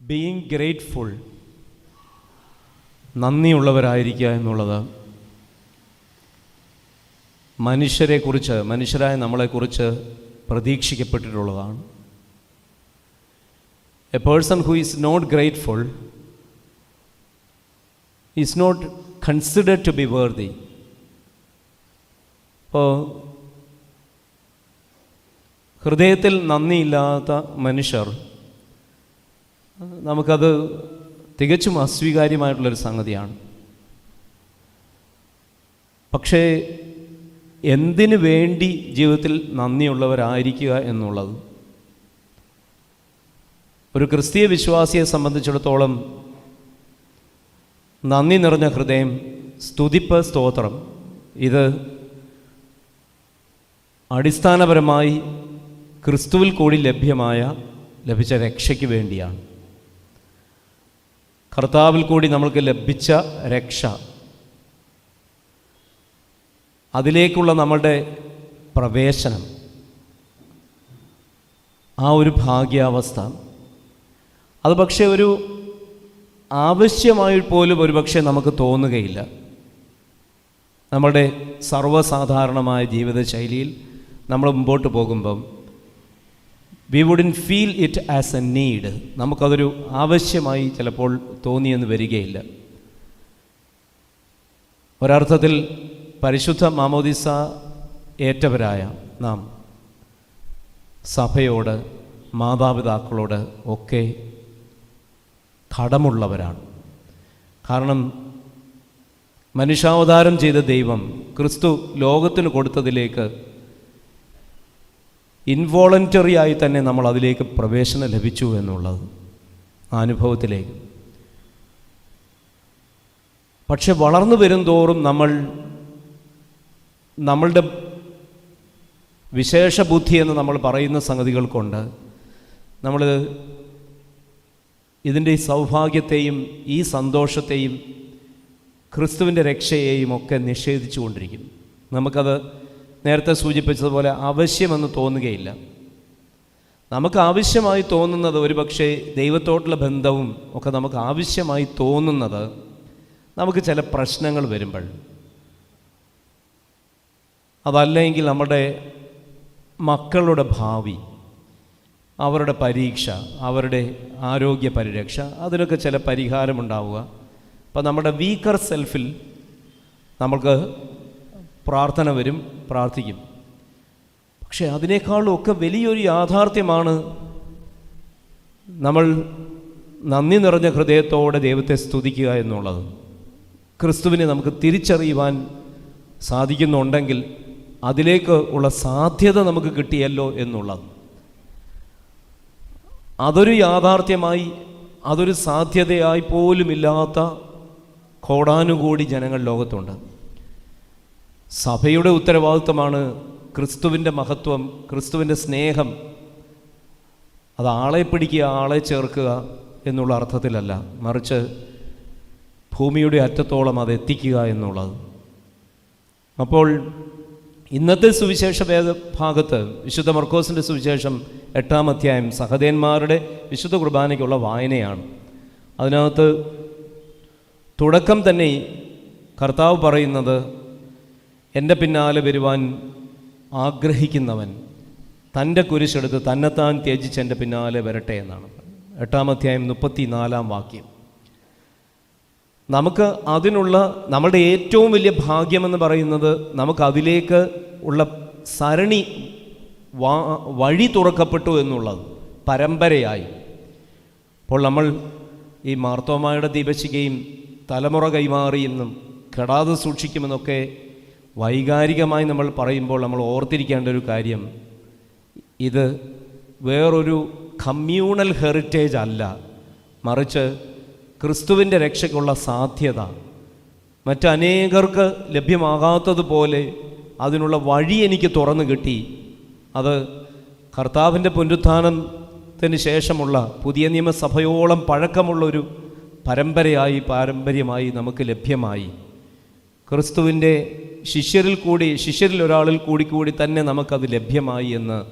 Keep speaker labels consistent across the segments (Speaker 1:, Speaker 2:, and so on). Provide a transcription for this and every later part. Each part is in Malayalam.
Speaker 1: ബീയിങ് ഗ്രേറ്റ്ഫുൾ നന്ദിയുള്ളവരായിരിക്കുക എന്നുള്ളത് മനുഷ്യരെക്കുറിച്ച് മനുഷ്യരായ നമ്മളെക്കുറിച്ച് പ്രതീക്ഷിക്കപ്പെട്ടിട്ടുള്ളതാണ്. A person who is not grateful is not considered to be worthy ഇപ്പോൾ ഹൃദയത്തിൽ നന്ദിയില്ലാത്ത മനുഷ്യർ നമുക്കത് തികച്ചും അസ്വീകാര്യമായിട്ടുള്ളൊരു സംഗതിയാണ്. പക്ഷേ എന്തിനു വേണ്ടി ജീവിതത്തിൽ നന്ദിയുള്ളവരായിരിക്കുക എന്നുള്ളത്? ഒരു ക്രിസ്തീയ വിശ്വാസിയെ സംബന്ധിച്ചിടത്തോളം നന്ദി നിറഞ്ഞ ഹൃദയം സ്തുതിപ്പ് സ്തോത്രം ഇത് അടിസ്ഥാനപരമായി ക്രിസ്തുവിൽ കൂടി ലഭ്യമായ ലഭിച്ച രക്ഷയ്ക്ക് വേണ്ടിയാണ്. കർത്താവിൽ കൂടി നമ്മൾക്ക് ലഭിച്ച രക്ഷ. അതിലേക്കുള്ള നമ്മളുടെ പ്രവേശനം. ആ ഒരു ഭാഗ്യാവസ്ഥ. അത് പക്ഷേ ഒരു ആവശ്യമായി പോലും ഒരു പക്ഷേ നമുക്ക് തോന്നുകയില്ല. നമ്മുടെ സർവസാധാരണമായ ജീവിതശൈലിയിൽ നമ്മൾ മുമ്പോട്ട് പോകുമ്പം we would feel it as a need നമുക്കതൊരു ആവശ്യമായി ചിലപ്പോൾ തോന്നിയെന്ന് വരികയില്ല. ഒരർത്ഥത്തിൽ പരിശുദ്ധ മാമോദിസ ഏറ്റവരായ നാം സഭയോട് മാതാപിതാക്കളോട് ഒക്കെ കടമുള്ളവരാണ്. കാരണം മനുഷ്യാവതാരം ചെയ്ത ദൈവം ക്രിസ്തു ലോകത്തിന് കൊടുത്തതിലേക്ക് ഇൻവോളണ്ടറി ആയി തന്നെ നമ്മൾ അതിലേക്ക് പ്രവേശനം ലഭിച്ചു എന്നുള്ളത് അനുഭവത്തിലേക്ക്. പക്ഷെ വളർന്നു വരും തോറും നമ്മൾ നമ്മളുടെ വിശേഷ ബുദ്ധി എന്ന് നമ്മൾ പറയുന്ന സംഗതികൾ കൊണ്ട് നമ്മൾ ഇതിന്റെ ഈ സൗഭാഗ്യത്തെയും ഈ സന്തോഷത്തെയും ക്രിസ്തുവിന്റെ രക്ഷയെയും ഒക്കെ നിഷേധിച്ചു കൊണ്ടിരിക്കും നമുക്കത് നേരത്തെ സൂചിപ്പിച്ചതുപോലെ ആവശ്യമെന്ന് തോന്നുകയില്ല. നമുക്ക് ആവശ്യമായി തോന്നുന്നത് ഒരുപക്ഷെ ദൈവത്തോട്ടുള്ള ബന്ധവും ഒക്കെ നമുക്ക് ആവശ്യമായി തോന്നുന്നത് നമുക്ക് ചില പ്രശ്നങ്ങൾ വരുമ്പോൾ. അതല്ലെങ്കിൽ നമ്മുടെ മക്കളുടെ ഭാവി അവരുടെ പരീക്ഷ അവരുടെ ആരോഗ്യ പരിരക്ഷ അതിനൊക്കെ ചില പരിഹാരമുണ്ടാവുക അപ്പം നമ്മുടെ വീക്കർ സെൽഫിൽ നമ്മൾക്ക് പ്രാർത്ഥന വരും പ്രാർത്ഥിക്കും. പക്ഷേ അതിനേക്കാളും ഒക്കെ വലിയൊരു യാഥാർത്ഥ്യമാണ് നമ്മൾ നന്ദി നിറഞ്ഞ ഹൃദയത്തോടെ ദൈവത്തെ സ്തുതിക്കുക എന്നുള്ളത്. ക്രിസ്തുവിനെ നമുക്ക് തിരിച്ചറിയുവാൻ സാധിക്കുന്നുണ്ടെങ്കിൽ അതിലേക്ക് ഉള്ള സാധ്യത നമുക്ക് കിട്ടിയല്ലോ എന്നുള്ളത്. അതൊരു യാഥാർത്ഥ്യമായി അതൊരു സാധ്യതയായി പോലുമില്ലാത്ത കോടാനുകോടി ജനങ്ങൾ ലോകത്തുണ്ട്. സഭയുടെ ഉത്തരവാദിത്വമാണ് ക്രിസ്തുവിന്റെ മഹത്വം ക്രിസ്തുവിന്റെ സ്നേഹം. അത് ആളെ പിടിക്കുക ആളെ ചേർക്കുക എന്നുള്ള അർത്ഥത്തിലല്ല. മറിച്ച് ഭൂമിയുടെ അറ്റത്തോളം അത് എത്തിക്കുക എന്നുള്ളത്. അപ്പോൾ ഇന്നത്തെ സുവിശേഷ വേദ ഭാഗത്ത് വിശുദ്ധ മർക്കോസിന്റെ സുവിശേഷം എട്ടാം അധ്യായം സഹദേന്മാരുടെ വിശുദ്ധ കുർബാനയ്ക്കുള്ള വായനയാണ്. അതിനകത്ത് തുടക്കം തന്നെ കർത്താവ് പറയുന്നത് എന്റെ പിന്നാലെ വരുവാൻ ആഗ്രഹിക്കുന്നവൻ തന്റെ കുരിശെടുത്ത് തന്നെത്താൻ ത്യജിച്ച് എന്റെ പിന്നാലെ വരട്ടെ എന്നാണ്. എട്ടാം അധ്യായം മുപ്പത്തി നാലാം വാക്യം. നമുക്ക് അതിനുള്ള നമ്മുടെ ഏറ്റവും വലിയ ഭാഗ്യമെന്ന് പറയുന്നത് നമുക്ക് അതിലേക്ക് ഉള്ള സരണി വഴി തുറക്കപ്പെട്ടു എന്നുള്ളത് പരമ്പരയായി. അപ്പോൾ നമ്മൾ ഈ മാർത്തോമായുടെ ദീപശികയും തലമുറ കൈമാറിയെന്നും കെടാതെ സൂക്ഷിക്കുമെന്നൊക്കെ വൈകാരികമായി നമ്മൾ പറയുമ്പോൾ നമ്മൾ ഓർത്തിരിക്കേണ്ട ഒരു കാര്യം ഇത് വേറൊരു കമ്മ്യൂണൽ ഹെറിറ്റേജ് അല്ല. മറിച്ച് ക്രിസ്തുവിന്റെ രക്ഷയ്ക്കുള്ള സാധ്യത. മറ്റനേകർക്ക് ലഭ്യമാകാത്തതുപോലെ അതിനുള്ള വഴി എനിക്ക് തുറന്നു കിട്ടി. അത് കർത്താവിന്റെ പുനരുത്ഥാനത്തിന് ശേഷമുള്ള പുതിയ നിയമസഭയോളം പഴക്കമുള്ളൊരു പരമ്പരയായി പാരമ്പര്യമായി നമുക്ക് ലഭ്യമായി. ക്രിസ്തുവിന്റെ ശിഷ്യരിൽ കൂടി ശിഷ്യരിൽ ഒരാളിൽ കൂടി കൂടി തന്നെ നമുക്കത് ലഭ്യമായി എന്ന്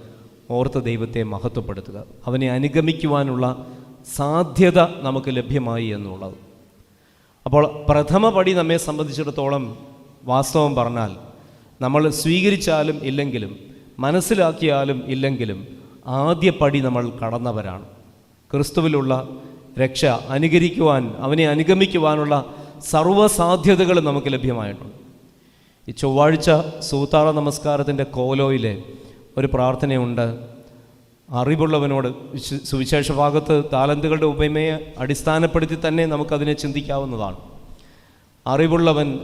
Speaker 1: ഓർത്ത് ദൈവത്തെ മഹത്വപ്പെടുത്തുക. അവനെ അനുഗമിക്കുവാനുള്ള സാധ്യത നമുക്ക് ലഭ്യമായി എന്നുള്ളത്. അപ്പോൾ പ്രഥമ പടി നമ്മെ സംബന്ധിച്ചിടത്തോളം വാസ്തവം പറഞ്ഞാൽ നമ്മൾ സ്വീകരിച്ചാലും ഇല്ലെങ്കിലും മനസ്സിലാക്കിയാലും ഇല്ലെങ്കിലും ആദ്യ പടി നമ്മൾ കടന്നവരാണ്. ക്രിസ്തുവിലുള്ള രക്ഷ അനുകരിക്കുവാൻ അവനെ അനുഗമിക്കുവാനുള്ള സർവസാധ്യതകളും നമുക്ക് ലഭ്യമായിട്ടുണ്ട്. ഈ ചൊവ്വാഴ്ച സൂത്താറ നമസ്കാരത്തിന്റെ കോലോയിലെ ഒരു പ്രാർത്ഥനയുണ്ട്. അറിവുള്ളവനോട് വിശു- സുവിശേഷ ഭാഗത്ത് താലന്തുകളുടെ ഉപമയെ അടിസ്ഥാനപ്പെടുത്തി തന്നെ നമുക്കതിനെ ചിന്തിക്കാവുന്നതാണ്. അറിവുള്ളവൻ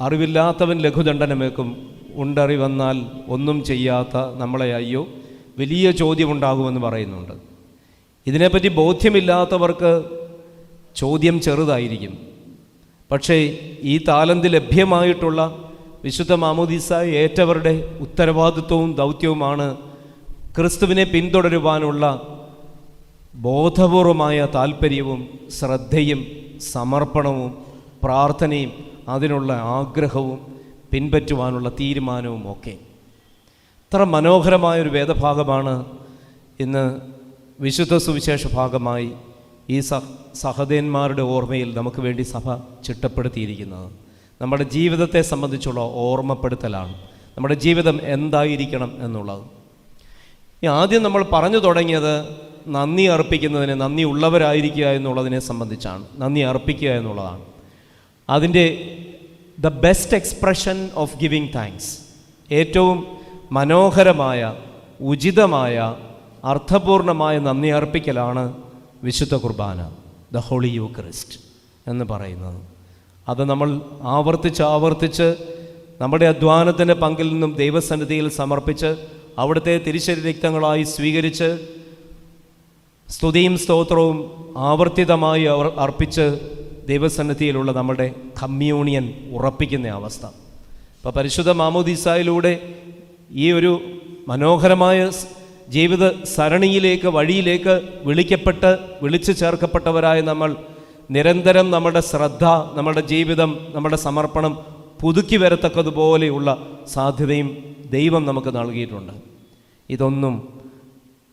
Speaker 1: അറിവില്ലാത്തവൻ ലഘുദണ്ഡനമേക്കും ഉണ്ടറിവന്നാൽ ഒന്നും ചെയ്യാത്ത നമ്മളെ അയ്യോ വലിയ ചോദ്യമുണ്ടാകുമെന്ന് പറയുന്നുണ്ട്. ഇതിനെപ്പറ്റി ബോധ്യമില്ലാത്തവർക്ക് ചോദ്യം ചെറുതായിരിക്കും. പക്ഷേ ഈ താലന്ത് ലഭ്യമായിട്ടുള്ള വിശുദ്ധ മാമോദീസ ഏറ്റവരുടെ ഉത്തരവാദിത്വവും ദൗത്യവുമാണ് ക്രിസ്തുവിനെ പിന്തുടരുവാനുള്ള ബോധപൂർവമായ താല്പര്യവും ശ്രദ്ധയും സമർപ്പണവും പ്രാർത്ഥനയും അതിനുള്ള ആഗ്രഹവും പിൻപറ്റുവാനുള്ള തീരുമാനവും ഒക്കെ. ഇത്ര മനോഹരമായൊരു വേദഭാഗമാണ് ഇന്ന് വിശുദ്ധ സുവിശേഷ ഭാഗമായി ഈ സഹ സഹദേന്മാരുടെ ഓർമ്മയിൽ നമുക്ക് വേണ്ടി സഭ ചിട്ടപ്പെടുത്തിയിരിക്കുന്നത്. നമ്മുടെ ജീവിതത്തെ സംബന്ധിച്ചുള്ള ഓർമ്മപ്പെടുത്തലാണ്. നമ്മുടെ ജീവിതം എന്തായിരിക്കണം എന്നുള്ളത്. ഈ ആദ്യം നമ്മൾ പറഞ്ഞു തുടങ്ങിയത് നന്ദി അർപ്പിക്കുന്നതിന് നന്ദി ഉള്ളവരായിരിക്കുക എന്നുള്ളതിനെ സംബന്ധിച്ചാണ്. നന്ദി അർപ്പിക്കുക എന്നുള്ളതാണ്. അതിന്റെ the best expression of giving thanks ഏറ്റവും മനോഹരമായ ഉചിതമായ അർത്ഥപൂർണമായ നന്ദി അർപ്പിക്കലാണ് വിശുദ്ധ കുർബാന ദ ഹോളി യു ക്രിസ്റ്റ് എന്ന് പറയുന്നത്. അത് നമ്മൾ ആവർത്തിച്ച് ആവർത്തിച്ച് നമ്മുടെ അധ്വാനത്തിന്റെ പങ്കിൽ നിന്നും ദൈവസന്നിധിയിൽ സമർപ്പിച്ച് അവിടുത്തെ തിരിച്ചരി രക്തങ്ങളായി സ്വീകരിച്ച് സ്തുതിയും സ്തോത്രവും ആവർത്തിതമായി അർപ്പിച്ച് ദൈവസന്നിധിയിലുള്ള നമ്മുടെ കമ്മ്യൂണിയൻ ഉറപ്പിക്കുന്ന അവസ്ഥ. ഇപ്പോൾ പരിശുദ്ധ മാമോദീസായിലൂടെ ഈ ഒരു മനോഹരമായ ജീവിത സരണിയിലേക്ക് വഴിയിലേക്ക് വിളിക്കപ്പെട്ട് വിളിച്ചു ചേർക്കപ്പെട്ടവരായ നമ്മൾ നിരന്തരം നമ്മുടെ ശ്രദ്ധ നമ്മുടെ ജീവിതം നമ്മുടെ സമർപ്പണം പുതുക്കി വരത്തക്കതുപോലെയുള്ള സാധ്യതയും ദൈവം നമുക്ക് നൽകിയിട്ടുണ്ട്. ഇതൊന്നും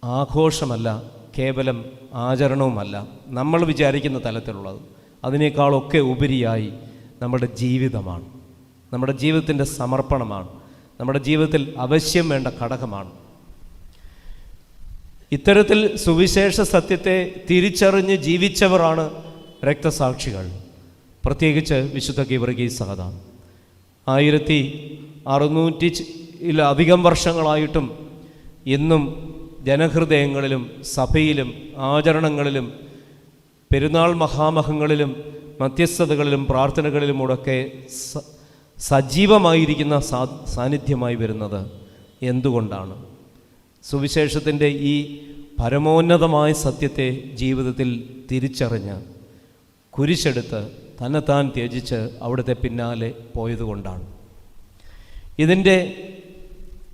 Speaker 1: ആഘോഷമല്ല കേവലം ആചരണവുമല്ല. നമ്മൾ വിചാരിക്കുന്ന തലത്തിലുള്ളത്. അതിനേക്കാളൊക്കെ ഉപരിയായി നമ്മുടെ ജീവിതമാണ്. നമ്മുടെ ജീവിതത്തിന്റെ സമർപ്പണമാണ്. നമ്മുടെ ജീവിതത്തിൽ അവശ്യം വേണ്ട ഘടകമാണ്. ഇത്തരത്തിൽ സുവിശേഷ സത്യത്തെ തിരിച്ചറിഞ്ഞ് ജീവിച്ചവരാണ് രക്തസാക്ഷികൾ. പ്രത്യേകിച്ച് വിശുദ്ധ ഗിവർഗീ സഹത. ആയിരത്തി അറുന്നൂറ്റി അധികം വർഷങ്ങളായിട്ടും ഇന്നും ജനഹൃദയങ്ങളിലും സഭയിലും ആചരണങ്ങളിലും പെരുന്നാൾ മഹാമഹങ്ങളിലും മധ്യസ്ഥതകളിലും പ്രാർത്ഥനകളിലുമൊക്കെ സജീവമായിരിക്കുന്ന സാന്നിധ്യമായി വരുന്നത് എന്തുകൊണ്ടാണ്? സുവിശേഷത്തിന്റെ ഈ പരമോന്നതമായ സത്യത്തെ ജീവിതത്തിൽ തിരിച്ചറിഞ്ഞ് കുരിശെടുത്ത് തന്നെത്താൻ ത്യജിച്ച് അവിടുത്തെ പിന്നാലെ പോയതുകൊണ്ടാണ്. ഇതിന്റെ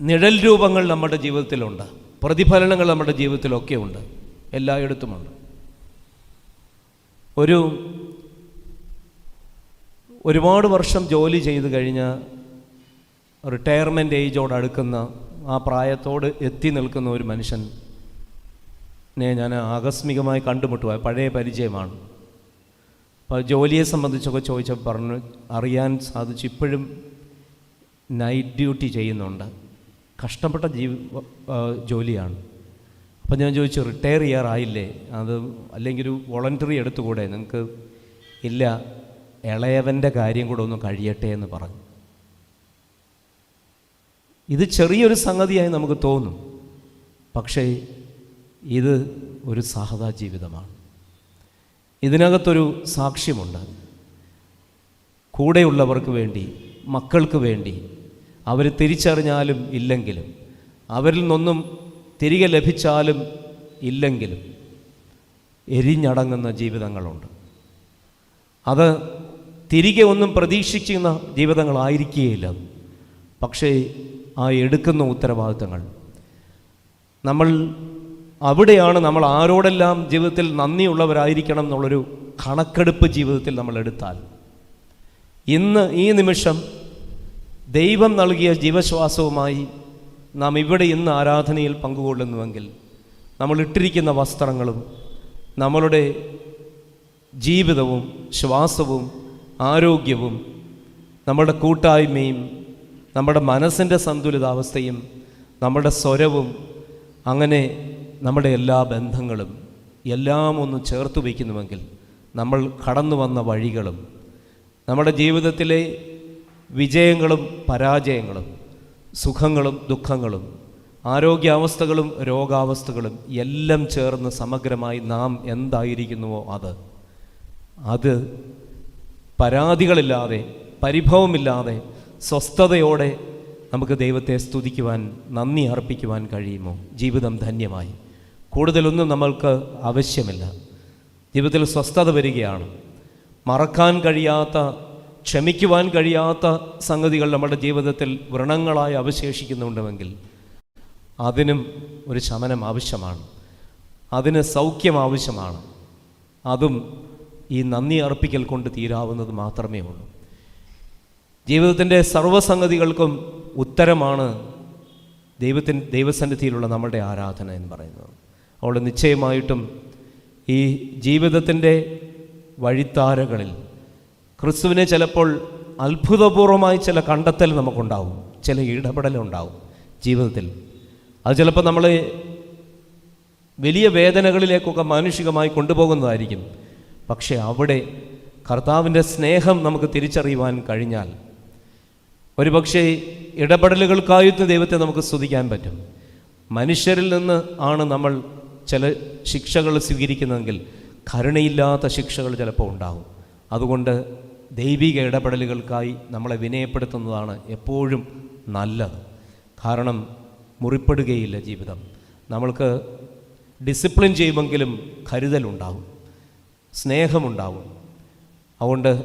Speaker 1: നിഴൽ രൂപങ്ങൾ നമ്മുടെ ജീവിതത്തിലുണ്ട്. പ്രതിഫലനങ്ങൾ നമ്മുടെ ജീവിതത്തിലൊക്കെ ഉണ്ട് എല്ലായിടത്തുമുണ്ട്. ഒരു ഒരുപാട് വർഷം ജോലി ചെയ്ത് കഴിഞ്ഞ റിട്ടയർമെന്റ് ഏജോട് അടുക്കുന്ന ആ പ്രായത്തോട് എത്തി നിൽക്കുന്ന ഒരു മനുഷ്യൻ നെ ഞാൻ ആകസ്മികമായി കണ്ടുമുട്ടുക പഴയ പരിചയമാണ്. അപ്പോൾ ജോലിയെ സംബന്ധിച്ചൊക്കെ ചോദിച്ചപ്പോൾ പറഞ്ഞു അറിയാൻ സാധിച്ചു. ഇപ്പോഴും നൈറ്റ് ഡ്യൂട്ടി ചെയ്യുന്നുണ്ട്. കഷ്ടപ്പെട്ട ജീവ ജോലിയാണ്. അപ്പം ഞാൻ ചോദിച്ചു റിട്ടയർ ചെയ്യാറായില്ലേ? അത് അല്ലെങ്കിൽ ഒരു വോളണ്ടറി എടുത്തുകൂടെ? നിങ്ങൾക്ക് ഇല്ല. ഇളയവന്റെ കാര്യം കൂടെ ഒന്ന് കഴിയട്ടെ എന്ന് പറഞ്ഞു. ഇത് ചെറിയൊരു സംഗതിയായി നമുക്ക് തോന്നും. പക്ഷേ ഇത് ഒരു സഹതാ ജീവിതമാണ്. ഇതിനകത്തൊരു സാക്ഷ്യമുണ്ട്. കൂടെയുള്ളവർക്ക് വേണ്ടി മക്കൾക്ക് വേണ്ടി അവർ തിരിച്ചറിഞ്ഞാലും ഇല്ലെങ്കിലും അവരിൽ നിന്നൊന്നും തിരികെ ലഭിച്ചാലും ഇല്ലെങ്കിലും എരിഞ്ഞടങ്ങുന്ന ജീവിതങ്ങളുണ്ട്. അത് തിരികെ ഒന്നും പ്രതീക്ഷിക്കുന്ന ജീവിതങ്ങളായിരിക്കുകയില്ല. പക്ഷേ ആ എടുക്കുന്ന ഉത്തരവാദിത്തങ്ങൾ. നമ്മൾ അവിടെയാണ് നമ്മൾ ആരോടെല്ലാം ജീവിതത്തിൽ നന്ദിയുള്ളവരായിരിക്കണം എന്നുള്ളൊരു കണക്കെടുപ്പ് ജീവിതത്തിൽ നമ്മൾ എടുത്താൽ. ഇന്ന് ഈ നിമിഷം ദൈവം നൽകിയ ജീവശ്വാസവുമായി നാം ഇവിടെ ഇന്ന് ആരാധനയിൽ പങ്കുകൊള്ളുന്നുവെങ്കിൽ നമ്മൾ ഇട്ടിരിക്കുന്ന വസ്ത്രങ്ങളും നമ്മളുടെ ജീവിതവും ശ്വാസവും ആരോഗ്യവും നമ്മളുടെ കൂട്ടായ്മയും നമ്മുടെ മനസ്സിന്റെ സന്തുലിതാവസ്ഥയും നമ്മുടെ സ്വരവും അങ്ങനെ നമ്മുടെ എല്ലാ ബന്ധങ്ങളും എല്ലാം ഒന്ന് ചേർത്ത് വയ്ക്കുന്നുവെങ്കിൽ നമ്മൾ കടന്നു വന്ന വഴികളും നമ്മുടെ ജീവിതത്തിലെ വിജയങ്ങളും പരാജയങ്ങളും സുഖങ്ങളും ദുഃഖങ്ങളും ആരോഗ്യാവസ്ഥകളും രോഗാവസ്ഥകളും എല്ലാം ചേർന്ന് സമഗ്രമായി നാം എന്തായിരിക്കുന്നുവോ അത്. അത് പരാതികളില്ലാതെ പരിഭവമില്ലാതെ സ്വസ്ഥതയോടെ നമുക്ക് ദൈവത്തെ സ്തുതിക്കുവാൻ നന്ദി അർപ്പിക്കുവാൻ കഴിയുമോ? ജീവിതം ധന്യമായി. കൂടുതലൊന്നും നമ്മൾക്ക് ആവശ്യമില്ല. ജീവിതത്തിൽ സ്വസ്ഥത വരികയാണ്. മറക്കാൻ കഴിയാത്ത ക്ഷമിക്കുവാൻ കഴിയാത്ത സംഗതികൾ നമ്മുടെ ജീവിതത്തിൽ വ്രണങ്ങളായി അവശേഷിക്കുന്നുണ്ടെങ്കിൽ അതിനും ഒരു ശമനം ആവശ്യമാണ്. അതിന് സൗഖ്യം ആവശ്യമാണ്. അതും ഈ നന്ദി അർപ്പിക്കൽ കൊണ്ട് തീരാവുന്നത് മാത്രമേ ഉള്ളൂ. ജീവിതത്തിന്റെ സർവസംഗതികൾക്കും ഉത്തരമാണ് ദൈവത്തിൻ ദൈവസന്നിധിയിലുള്ള നമ്മുടെ ആരാധന എന്ന് പറയുന്നത്. അവിടെ നിശ്ചയമായിട്ടും ഈ ജീവിതത്തിന്റെ വഴിത്താരകളിൽ ക്രിസ്തുവിനെ ചിലപ്പോൾ അത്ഭുതപൂർവമായി ചില കണ്ടെത്തൽ നമുക്കുണ്ടാവും ചില ഇടപെടലുണ്ടാവും ജീവിതത്തിൽ. അത് ചിലപ്പോൾ നമ്മൾ വലിയ വേദനകളിലേക്കൊക്കെ മാനുഷികമായി കൊണ്ടുപോകുന്നതായിരിക്കും. പക്ഷേ അവിടെ കർത്താവിന്റെ സ്നേഹം നമുക്ക് തിരിച്ചറിയുവാൻ കഴിഞ്ഞാൽ ഒരുപക്ഷെ ഇടപെടലുകൾക്കായിട്ട് ദൈവത്തെ നമുക്ക് സ്തുതിക്കാൻ പറ്റും. മനുഷ്യരിൽ നിന്ന് ആണ് നമ്മൾ ചില ശിക്ഷകൾ സ്വീകരിക്കുന്നതെങ്കിൽ കരുണയില്ലാത്ത ശിക്ഷകൾ ചിലപ്പോൾ ഉണ്ടാകും അതുകൊണ്ട് ദൈവിക ഇടപെടലുകൾക്കായി നമ്മളെ വിനയപ്പെടുത്തുന്നതാണ് എപ്പോഴും നല്ലത്. കാരണം മുറിപ്പെടുകയില്ല ജീവിതം. നമ്മൾക്ക് ഡിസിപ്ലിൻ ചെയ്യുമെങ്കിലും കരുതലുണ്ടാവും. സ്നേഹമുണ്ടാവും. അതുകൊണ്ട്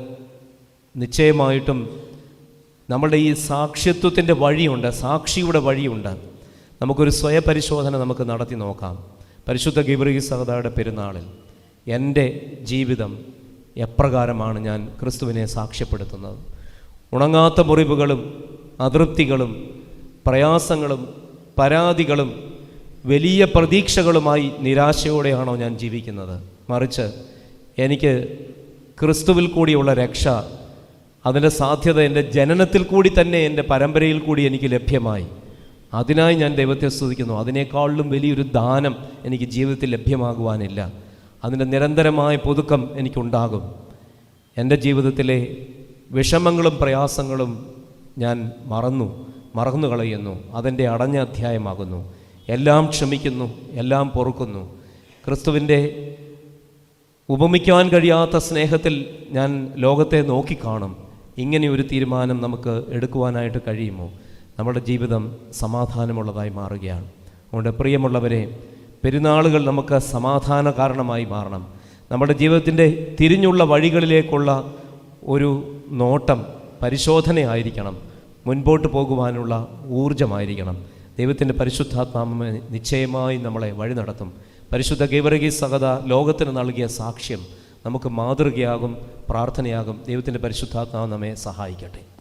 Speaker 1: നിശ്ചയമായിട്ടും നമ്മളുടെ ഈ സാക്ഷ്യത്വത്തിന്റെ വഴിയുണ്ട് സാക്ഷിയുടെ വഴിയുണ്ട്. നമുക്കൊരു സ്വയപരിശോധന നമുക്ക് നടത്തി നോക്കാം. പരിശുദ്ധ ഗിബ്രീ സഹദയുടെ പെരുന്നാളിൽ എന്റെ ജീവിതം എപ്രകാരമാണ് ഞാൻ ക്രിസ്തുവിനെ സാക്ഷ്യപ്പെടുത്തുന്നത്. ഉണങ്ങാത്ത മുറിവുകളും അതൃപ്തികളും പ്രയാസങ്ങളും പരാതികളും വലിയ പ്രതീക്ഷകളുമായി നിരാശയോടെയാണോ ഞാൻ ജീവിക്കുന്നത്? മറിച്ച് എനിക്ക് ക്രിസ്തുവിൽ കൂടിയുള്ള രക്ഷ അതിന്റെ സാധ്യത എന്റെ ജനനത്തിൽ കൂടി തന്നെ എന്റെ പരമ്പരയിൽ കൂടി എനിക്ക് ലഭ്യമായി. അതിനായി ഞാൻ ദൈവത്തെ സ്തുതിക്കുന്നു. അതിനേക്കാളിലും വലിയൊരു ദാനം എനിക്ക് ജീവിതത്തിൽ ലഭ്യമാകുവാനില്ല. അതിന്റെ നിരന്തരമായ പുതുക്കം എനിക്കുണ്ടാകും. എന്റെ ജീവിതത്തിലെ വിഷമങ്ങളും പ്രയാസങ്ങളും ഞാൻ മറന്നു മറന്നു കളയുന്നു അതെന്റെ അടഞ്ഞ അധ്യായമാകുന്നു. എല്ലാം ക്ഷമിക്കുന്നു എല്ലാം പൊറുക്കുന്നു. ക്രിസ്തുവിന്റെ ഉപമിക്കാൻ കഴിയാത്ത സ്നേഹത്തിൽ ഞാൻ ലോകത്തെ നോക്കിക്കാണും. ഇങ്ങനെ ഒരു തീരുമാനം നമുക്ക് എടുക്കുവാനായിട്ട് കഴിയുമോ? നമ്മുടെ ജീവിതം സമാധാനമുള്ളതായി മാറുകയാണ്. നമ്മുടെ പ്രിയമുള്ളവരെ പെരുന്നാളുകൾ നമുക്ക് സമാധാന കാരണമായി മാറണം. നമ്മുടെ ജീവിതത്തിന്റെ തിരിഞ്ഞുള്ള വഴികളിലേക്കുള്ള ഒരു നോട്ടം പരിശോധനയായിരിക്കണം. മുൻപോട്ട് പോകുവാനുള്ള ഊർജമായിരിക്കണം ദൈവത്തിന്റെ പരിശുദ്ധാത്മാമ നിശ്ചയമായി നമ്മളെ വഴി നടത്തും. പരിശുദ്ധ ഗൈവറകി സഹത ലോകത്തിന് നൽകിയ സാക്ഷ്യം നമുക്ക് മാതൃകയാകും. പ്രാർത്ഥനയാകും. ദൈവത്തിന്റെ പരിശുദ്ധാത്മാവ് നമ്മെ സഹായിക്കട്ടെ.